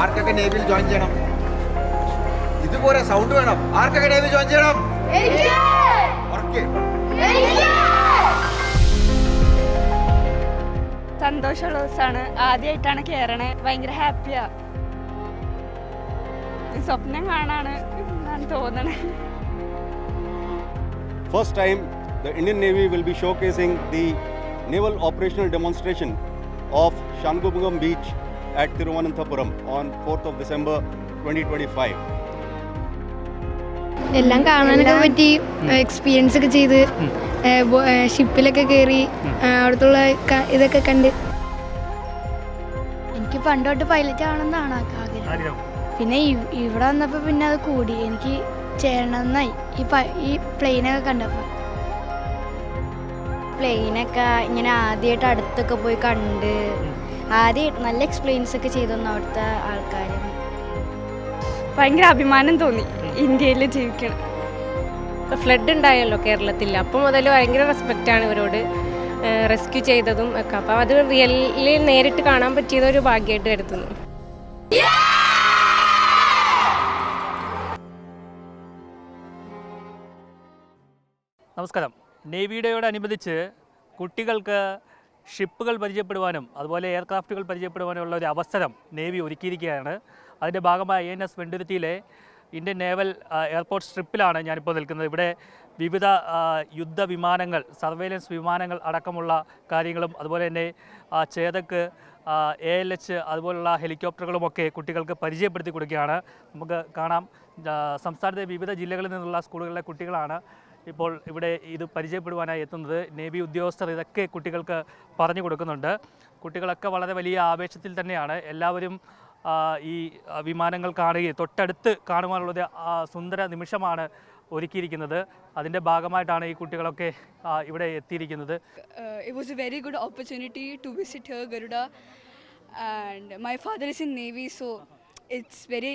ആർക്കൊക്കെ നേവിയിൽ ജോയിൻ ചെയ്യണം? ഇതുപോലെ സൗണ്ട് വേണം. ആർക്കൊക്കെ നേവിൽ ജോയിൻ ചെയ്യണം? സന്തോഷമുള്ള ദിവസമാണ്. ആദ്യമായിട്ടാണ് കയറണേ ഭയങ്കര ഹാപ്പിയാ. സ്വപ്നം കാണാണ് എന്നാണ് തോന്നണേ. First time, the Indian Navy will be showcasing the naval operational demonstration of Shangubungam Beach at Thiruvananthapuram on 4th of December 2025. എല്ലാം കാണാനൊക്കെ പറ്റി. എക്സ്പീരിയൻസ് ഒക്കെ ചെയ്ത്. ഷിപ്പിലൊക്കെ കയറി അവിടുത്തുള്ള ഇതൊക്കെ കണ്ട്. എനിക്ക് പണ്ടോട്ട് പൈലറ്റ് ആവണമെന്നാണ് ആഗ്രഹം. പിന്നെ ഇവിടെ വന്നപ്പോൾ പിന്നെ അത് കൂടി. എനിക്ക് ചേരണമെന്നായി. ഈ ഈ പ്ലെയിനൊക്കെ കണ്ടപ്പോൾ പ്ലെയിനൊക്കെ ഇങ്ങനെ ആദ്യമായിട്ട് അടുത്തൊക്കെ പോയി കണ്ട്. ആദ്യമായിട്ട് നല്ല എക്സ്പീരിയൻസ് ഒക്കെ ചെയ്തു തന്നു അവിടുത്തെ ആൾക്കാർ ഭയങ്കര അഭിമാനം തോന്നി ഇന്ത്യയിൽ ജീവിക്കണം. ഫ്ലഡ് ഉണ്ടായല്ലോ കേരളത്തിൽ. അപ്പം മുതൽ ഭയങ്കര ആണ് ഇവരോട്. റെസ്ക്യൂ ചെയ്തതും ഒക്കെ. അപ്പം അത് റിയലി നേരിട്ട് കാണാൻ പറ്റിയത് ഒരു ഭാഗ്യമായിട്ട് കരുതുന്നു. നമസ്കാരം. നേവി ഡേയോടനുബന്ധിച്ച് കുട്ടികൾക്ക് ഷിപ്പുകൾ പരിചയപ്പെടുവാനും അതുപോലെ എയർക്രാഫ്റ്റുകൾ പരിചയപ്പെടുവാനുമുള്ള ഒരു അവസരം നേവി ഒരുക്കിയിരിക്കുകയാണ്. അതിന്റെ ഭാഗമായ ഐ എൻ എസ് വെണ്ടുരുത്തിയിലെ ഇന്ത്യൻ നേവൽ എയർപോർട്ട് സ്ട്രിപ്പിലാണ് ഞാനിപ്പോൾ നിൽക്കുന്നത്. ഇവിടെ വിവിധ യുദ്ധ വിമാനങ്ങൾ സർവൈലൻസ് വിമാനങ്ങൾ അടക്കമുള്ള കാര്യങ്ങളും അതുപോലെ തന്നെ ചേതക്ക് എ എൽ എച്ച് അതുപോലുള്ള ഹെലികോപ്റ്ററുകളുമൊക്കെ കുട്ടികൾക്ക് പരിചയപ്പെടുത്തി കൊടുക്കുകയാണ്. നമുക്ക് കാണാം സംസ്ഥാനത്തെ വിവിധ ജില്ലകളിൽ നിന്നുള്ള സ്കൂളുകളിലെ കുട്ടികളാണ് ഇപ്പോൾ ഇവിടെ ഇത് പരിചയപ്പെടുവാനായി എത്തുന്നത് നേവി ഉദ്യോഗസ്ഥർ ഇതൊക്കെ കുട്ടികൾക്ക് പറഞ്ഞു കൊടുക്കുന്നുണ്ട്. കുട്ടികളൊക്കെ വളരെ വലിയ ആവേശത്തിൽ തന്നെയാണ്. എല്ലാവരും ഈ വിമാനങ്ങൾ കാണുകയും തൊട്ടടുത്ത് കാണുവാനുള്ളത് ഒരു സുന്ദര നിമിഷമാണ് ഒരുക്കിയിരിക്കുന്നത്. അതിന്റെ ഭാഗമായിട്ടാണ് ഈ കുട്ടികളൊക്കെ ഇവിടെ എത്തിയിരിക്കുന്നത്. It was a very good opportunity to visit Garuda and my father is in navy so it's very,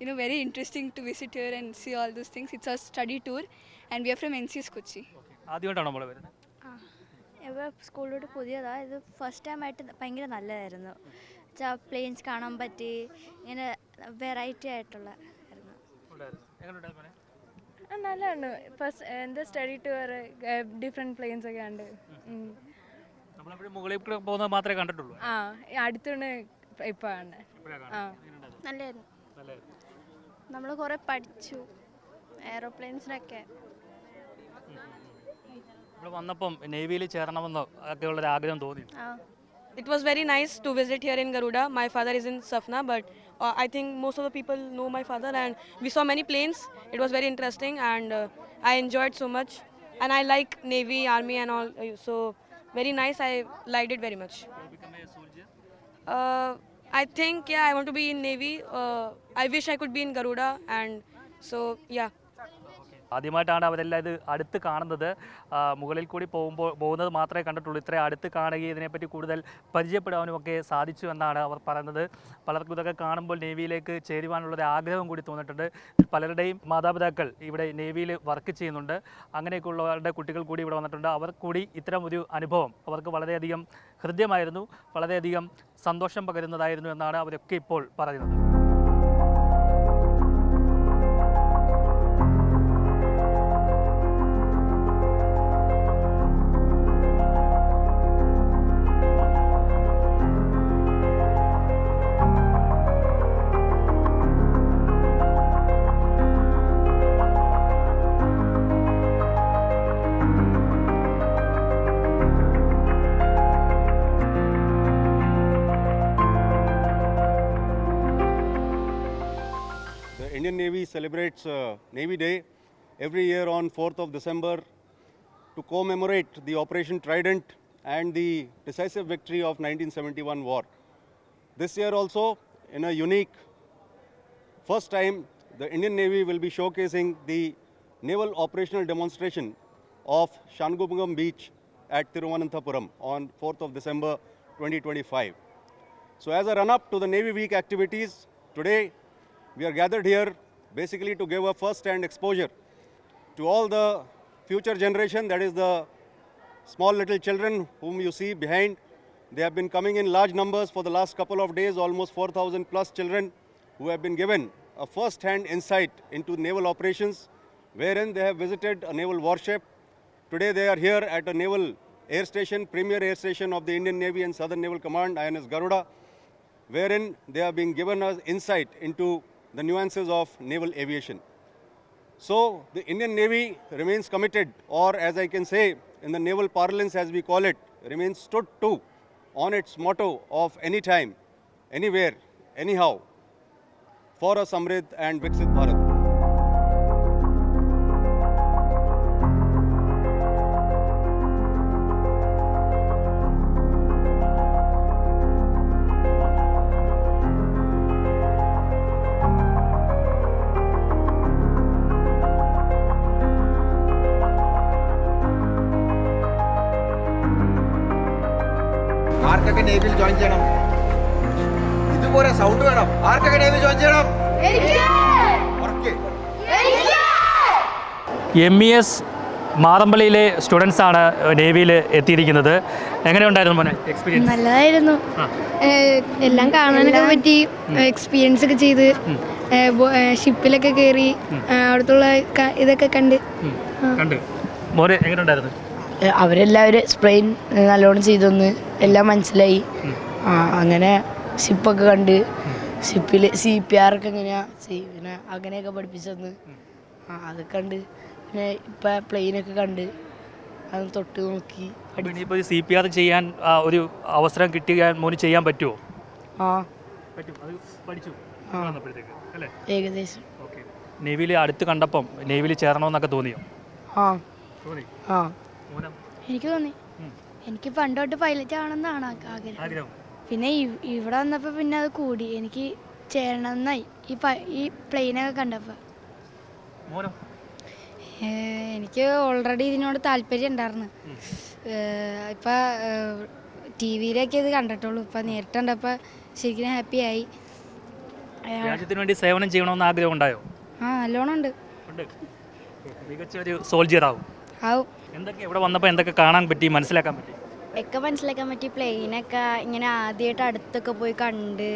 you know, very interesting to visit here and see all those things. It's a study tour, and we are from NCS Kochi. Okay. നമ്മൾ വരുന്നത്? ഇവിടെ സ്കൂളിലോട്ട് പുതിയതാണ് ഇത് first time ആയിട്ട് ഭയങ്കര നല്ലതായിരുന്നു. വെച്ചാൽ പ്ലെയിൻസ് കാണാൻ പറ്റി. ഇങ്ങനെ വെറൈറ്റി ആയിട്ടുള്ള? നല്ലതാണ്. ഫസ്റ്റ് എന്താ സ്റ്റഡി ടൂർ ഡിഫറെന്റ് പ്ലെയിൻസ് ഒക്കെ ഉണ്ട് മുകളിൽ പോകുന്നത് മാത്രമേ കണ്ടിട്ടുള്ളൂ. ആ അടുത്തുണ്ട് ഇപ്പൊ ആണ് ആ. നല്ലായിരുന്നു നല്ലതായിരുന്നു. നമ്മൾ കുറേ പഠിച്ചു എയറോപ്ലെയിൻസിനൊക്കെ ഇവിടെ വന്നപ്പം നേവിയിൽ ചേരണമെന്നോ ഒക്കെ ഉള്ളൊരു ആഗ്രഹം തോന്നി It was very nice to visit here in Garuda. My father is in Safna, but uh, I think most of the people know my father, and we saw many planes. It was very interesting, and uh, I enjoyed so much. And I like Navy, Army, and all. uh, So very nice. I liked it very much. become a soldier? Uh, I think yeah, I want to be in Navy. Uh, I wish I could be in Garuda, and so yeah. ആദ്യമായിട്ടാണ് അവരെല്ലാം ഇത് അടുത്ത് കാണുന്നത്. മുകളിൽ കൂടി പോകുമ്പോൾ പോകുന്നത് മാത്രമേ കണ്ടിട്ടുള്ളൂ. ഇത്രയും അടുത്ത് കാണുകയും ഇതിനെപ്പറ്റി കൂടുതൽ പരിചയപ്പെടാനും ഒക്കെ സാധിച്ചു എന്നാണ് അവർ പറയുന്നത്. പലർക്കും ഇതൊക്കെ കാണുമ്പോൾ നേവിയിലേക്ക് ചേരുവാനുള്ളൊരു ആഗ്രഹം കൂടി തോന്നിയിട്ടുണ്ട്. പലരുടെയും മാതാപിതാക്കൾ ഇവിടെ നേവിയിൽ വർക്ക് ചെയ്യുന്നുണ്ട്. അങ്ങനെയൊക്കെയുള്ളവരുടെ കുട്ടികൾ കൂടി ഇവിടെ വന്നിട്ടുണ്ട്. അവർ കൂടി ഇത്തരം ഒരു അനുഭവം അവർക്ക് വളരെയധികം ഹൃദ്യമായിരുന്നു വളരെയധികം സന്തോഷം പകരുന്നതായിരുന്നു എന്നാണ് അവരൊക്കെ ഇപ്പോൾ പറയുന്നത്. Indian Navy celebrates uh, Navy Day every year on 4th of December to commemorate the Operation Trident and the decisive victory of 1971 war. This year also, in a unique first time, the Indian Navy will be showcasing the naval operational demonstration of Shangubungam Beach at Thiruvananthapuram on 4th of December 2025. So, as a run up to the Navy Week activities, today we are gathered here basically to give a first hand exposure to all the future generation, that is, the small little children whom you see behind, They have been coming in large numbers for the last couple of days, almost 4,000 plus children who have been given a first hand insight into naval operations, wherein they have visited a naval warship. Today they are here at a naval air station, premier air station of the Indian Navy and Southern Naval Command, INS Garuda, wherein they are being given us insight into the nuances of naval aviation. So the Indian Navy remains committed, or as I can say in the naval parlance as we call it, remains stood to on its motto of anytime, anywhere, anyhow, for a Samrid and Viksit Bharat. ആർക്കൊക്കെ നേവിയിൽ join ചെയ്യണം? ഇതുപോലെ sound വേണം. ആർക്കൊക്കെ നേവിയിൽ join ചെയ്യണം? M E S മാറമ്പള്ളിയിലെ ആണ് നേവിയിൽ എത്തിയിരിക്കുന്നത്. എങ്ങനെയുണ്ടായിരുന്നു മോനെ എക്സ്പീരിയൻസ് നല്ലതായിരുന്നു. എല്ലാം കാണാനൊക്കെ പറ്റി. എക്സ്പീരിയൻസ് ഒക്കെ ചെയ്ത്. ഷിപ്പിലൊക്കെ കയറി അവിടുത്തെ ഇതൊക്കെ കണ്ട്. കണ്ട്. മോനെ എങ്ങനെയുണ്ടായിരുന്നു? അവരെല്ലാവരും സ്പ്രെയിൻ നല്ലോണം ചെയ്തൊന്ന് എല്ലാം മനസ്സിലായി. ആ അങ്ങനെ ഷിപ്പൊക്കെ കണ്ട് ഷിപ്പിൽ സി പി ആർ ഒക്കെ എങ്ങനെയാ ചെയ്യും പിന്നെ അങ്ങനെയൊക്കെ പഠിപ്പിച്ചെന്ന്. ആ അതൊക്കെ കണ്ട് പിന്നെ ഇപ്പം പ്ലെയിനൊക്കെ കണ്ട് അത് തൊട്ട് നോക്കി ഇനിയിപ്പോൾ സി പി ആർ ചെയ്യാൻ ഒരു അവസരം കിട്ടിയാൽ മോന് ചെയ്യാൻ പറ്റുമോ ആ. പറ്റും. അത് പഠിച്ചു. അല്ലേ? ഏകദേശം. ഓക്കെ. നേവിയിൽ അടുത്ത് കണ്ടപ്പം നേവിയിൽ ചേരണമെന്നൊക്കെ തോന്നിയോ? ആ. തോന്നി. ആ. എനിക്ക് തോന്നി. എനിക്ക് പണ്ട് തൊട്ട് പൈലറ്റ് ആവണമെന്നാണ് ആഗ്രഹം. പിന്നെ ഇവ്- ഇവിടെ വന്നപ്പോൾ പിന്നെ അത് കൂടി. എനിക്ക് ചേരണമെന്നായി. ഈ ഈ പ്ലെയിനൊക്കെ കണ്ടപ്പോൾ എനിക്ക് ഓൾറെഡി ഇതിനോട് താല്പര്യം ഉണ്ടായിരുന്നു. ഇപ്പം ടി വിയിലൊക്കെ ഇത് കണ്ടിട്ടുള്ളൂ. ഇപ്പം നേരിട്ട് കണ്ടപ്പോൾ ശരിക്കും ഹാപ്പി ആയി. രാജ്യത്തിന് വേണ്ടി സേവനം ചെയ്യണമെന്ന് ആഗ്രഹം ഉണ്ടായോ? ആ നല്ലോണം ഉണ്ട്. ഉണ്ട്. മികച്ച ഒരു സോൾജിയർ ആവും. ആവും. എന്തൊക്കെ ഇവിടെ വന്നപ്പോൾ എന്തൊക്കെ കാണാൻ പറ്റി മനസ്സിലാക്കാൻ പറ്റി? ഒക്കെ മനസ്സിലാക്കാൻ പറ്റി. പ്ലെയിനൊക്കെ ഇങ്ങനെ ആദ്യമായിട്ട് അടുത്തൊക്കെ പോയി കണ്ട്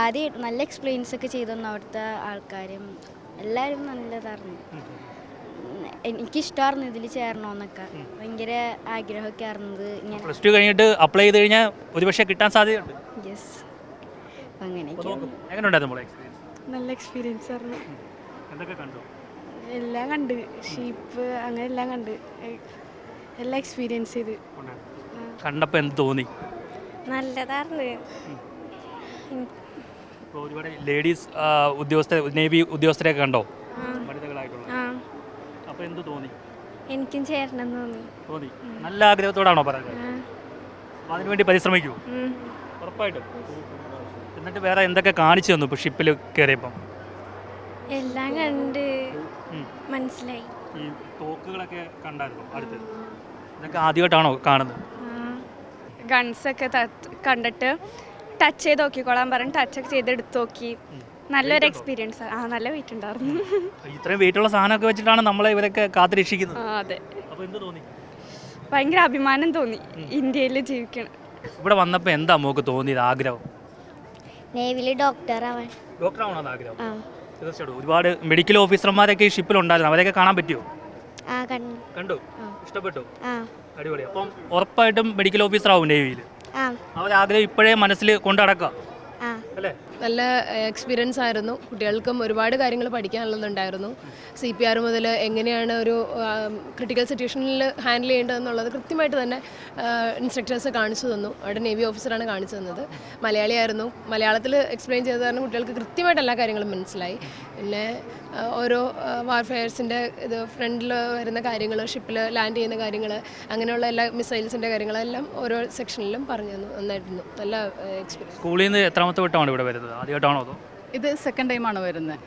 ആദ്യമായിട്ട് നല്ല എക്സ്പീരിയൻസ് ഒക്കെ ചെയ്തു തന്നു അവിടുത്തെ ആൾക്കാരും. എല്ലാവരും നല്ലതായിരുന്നു എനിക്കിഷ്ടമായിരുന്നു ഇതിൽ ചേരണമെന്നൊക്കെ. ഭയങ്കര ആഗ്രഹമൊക്കെ ആയിരുന്നത് ഇങ്ങനെ. പ്ലസ് ടു കഴിഞ്ഞിട്ട് അപ്ലൈ ചെയ്ത് കഴിഞ്ഞാൽ ഒരുപക്ഷെ കിട്ടാൻ സാധ്യതയുണ്ട്. യെസ് അങ്ങനെയൊക്കെ എങ്ങനെ ഉണ്ടായിരുന്നു എക്സ്പീരിയൻസ് നല്ല എക്സ്പീരിയൻസ് ആയിരുന്നു. എന്തൊക്കെ കണ്ടു? എല്ലാം കണ്ട്. ഷീപ്പ് അങ്ങനെ എല്ലാം കണ്ട്. എല്ലാം എക്സ്പീരിയൻസ് ചെയ്ത്. കണ്ടപ്പോൾ എന്ത് തോന്നി? നല്ലതായിരുന്നു. ഒരുപാട് ലേഡീസ് ഉദ്യോഗസ്ഥ നേവി ഉദ്യോഗസ്ഥരെയൊക്കെ കണ്ടോ? അപ്പോൾ എന്ത് തോന്നി? എനിക്കും ചേരണം തോന്നി. തോന്നി. നല്ല ആഗ്രഹത്തോടാണോ പറയുന്നത്? അതിനു അതിനുവേണ്ടി പരിശ്രമിക്കൂ. ഉറപ്പായിട്ടും. എന്നിട്ട് വേറെ എന്തൊക്കെ കാണിച്ചു തന്നു ഇപ്പോൾ ഷിപ്പിൽ കയറിയപ്പം എല്ലാം കണ്ട്. മനസ്സിലായി. ഈ തോക്കുകളൊക്കെ കണ്ടായിരുന്നു അടുത്ത്? ഇതൊക്കെ ആദ്യമായിട്ടാണോ കാണുന്നത്? ഗൺസൊക്കെ കണ്ടിട്ട് ടച്ച് ചെയ്ത് നോക്കിക്കോളാൻ പറഞ്ഞ് ടച്ചൊക്കെ ചെയ്ത് എടുത്ത് നോക്കി. നല്ലൊരു എക്സ്പീരിയൻസ് ആ. നല്ല വെയിറ്റ് ഉണ്ടായിരുന്നു. ഇത്രയും വെയിറ്റുള്ള സാധനമൊക്കെ വെച്ചിട്ടാണ് നമ്മളെ ഇവരൊക്കെ കാത്തുരക്ഷിക്കുന്നത്. അതെ. ഭയങ്കര അഭിമാനം തോന്നി ഇന്ത്യയിൽ ജീവിക്കണം. ഇവിടെ വന്നപ്പോൾ എന്താ മോക്ക് തോന്നിയത് ആഗ്രഹം? നേവിയിൽ ഡോക്ടർ ആവാൻ. ഡോക്ടർ ആവണമെന്ന് ആഗ്രഹം. തീർച്ചയായിട്ടും. ഒരുപാട് മെഡിക്കൽ ഓഫീസർമാരൊക്കെ ഈ ഷിപ്പിലുണ്ടായിരുന്നു അവരെയൊക്കെ കാണാൻ പറ്റുമോ ആ കണ്ടു. കണ്ടു? ഇഷ്ടപ്പെട്ടു? ആ. അടിപൊളി. അപ്പം ഉറപ്പായിട്ടും മെഡിക്കൽ ഓഫീസർ ആവും നേവിയിൽ ആ. അവരാഗ്രഹം ഇപ്പോഴേ മനസ്സിൽ കൊണ്ടടക്കാം ആ. അല്ലേ? നല്ല എക്സ്പീരിയൻസ് ആയിരുന്നു. കുട്ടികൾക്കും ഒരുപാട് കാര്യങ്ങൾ പഠിക്കാനുള്ളതുണ്ടായിരുന്നു. സി പി ആർ മുതൽ എങ്ങനെയാണ് ഒരു ക്രിട്ടിക്കൽ സിറ്റുവേഷനിൽ ഹാൻഡിൽ ചെയ്യേണ്ടതെന്നുള്ളത് കൃത്യമായിട്ട് തന്നെ ഇൻസ്ട്രക്ടേഴ്സ് കാണിച്ചു തന്നു. അവിടെ നേവി ഓഫീസറാണ് കാണിച്ചു തന്നത്. മലയാളിയായിരുന്നു മലയാളത്തിൽ എക്സ്പ്ലെയിൻ ചെയ്തത് കാരണം കുട്ടികൾക്ക് കൃത്യമായിട്ട് എല്ലാ കാര്യങ്ങളും മനസ്സിലായി. പിന്നെ ഓരോ വാർഫെയർസിന്റെ ഇത് ഫ്രണ്ടിൽ വരുന്ന കാര്യങ്ങൾ ഷിപ്പിൽ ലാൻഡ് ചെയ്യുന്ന കാര്യങ്ങൾ അങ്ങനെയുള്ള എല്ലാ മിസൈൽസിന്റെ കാര്യങ്ങളെല്ലാം ഓരോ സെക്ഷനിലും പറഞ്ഞു തന്നു. നന്നായിരുന്നു. നല്ല എക്സ്പീരിയൻസ് സ്കൂളിൽ നിന്ന് എത്രാമത്തെ വട്ടമാണ് ഇവിടെ വരുന്നത്? ആദ്യമായിട്ടാണോ അതോ? ഇത് സെക്കൻഡ് ടൈമാണ് വരുന്നത്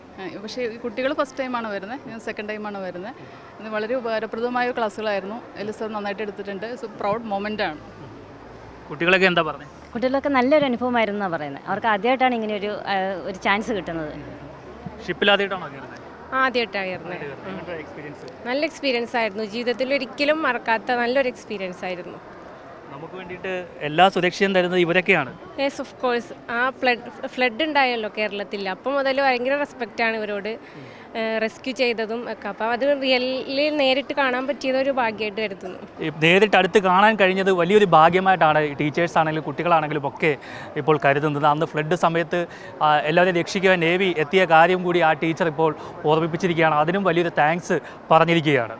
പക്ഷേ ഈ കുട്ടികൾ ഫസ്റ്റ് ടൈമാണ് വരുന്നത് ഞാൻ സെക്കൻഡ് ടൈമാണ് വരുന്നത് ഇത് വളരെ ഉപകാരപ്രദമായ ക്ലാസ്സുകളായിരുന്നു. എല്ലാം സാർ നന്നായിട്ട് എടുത്തിട്ടുണ്ട്. സോ പ്രൗഡ് മൊമെന്റ് ആണ്. കുട്ടികളൊക്കെ എന്താ പറഞ്ഞത് കുട്ടികളൊക്കെ നല്ലൊരു അനുഭവമായിരുന്നു എന്നാണ് പറയുന്നത് അവർക്ക് ആദ്യമായിട്ടാണ് ഇങ്ങനെ ഒരു ഒരു ചാൻസ് കിട്ടുന്നത്. ഷിപ്പിൽ ആദ്യമായിട്ടാണോ കയറുന്നത് നല്ല എക്സ്പീരിയൻസ് ആയിരുന്നു. ജീവിതത്തിൽ ഒരിക്കലും മറക്കാത്ത നല്ലൊരു എക്സ്പീരിയൻസ് ആയിരുന്നു. നമുക്ക് വേണ്ടിയിട്ട് എല്ലാ സുരക്ഷയും തരുന്നത് ഇവരൊക്കെയാണ്. യെസ് ഓഫ് കോഴ്സ് ആ ഫ്ലഡ് ഫ്ലഡ് ഉണ്ടായല്ലോ കേരളത്തിൽ. അപ്പം മുതൽ ഭയങ്കര റെസ്പെക്റ്റ് ആണ് ഇവരോട്. റെസ്ക്യൂ ചെയ്തതും ഒക്കെ. അപ്പോൾ അത് റിയലി നേരിട്ട് കാണാൻ പറ്റിയത് ഒരു ഭാഗ്യമായിട്ട് കരുതുന്നു. നേരിട്ട് അടുത്ത് കാണാൻ കഴിഞ്ഞത് വലിയൊരു ഭാഗ്യമായിട്ടാണ് ടീച്ചേഴ്സ് ആണെങ്കിലും കുട്ടികളാണെങ്കിലും ഒക്കെ ഇപ്പോൾ കരുതുന്നത്. അന്ന് ഫ്ലഡ് സമയത്ത് എല്ലാവരെയും രക്ഷിക്കുവാൻ നേവി എത്തിയ കാര്യം കൂടി ആ ടീച്ചർ ഇപ്പോൾ ഓർമ്മിപ്പിച്ചിരിക്കുകയാണ്. അതിനും വലിയൊരു താങ്ക്സ് പറഞ്ഞിരിക്കുകയാണ്.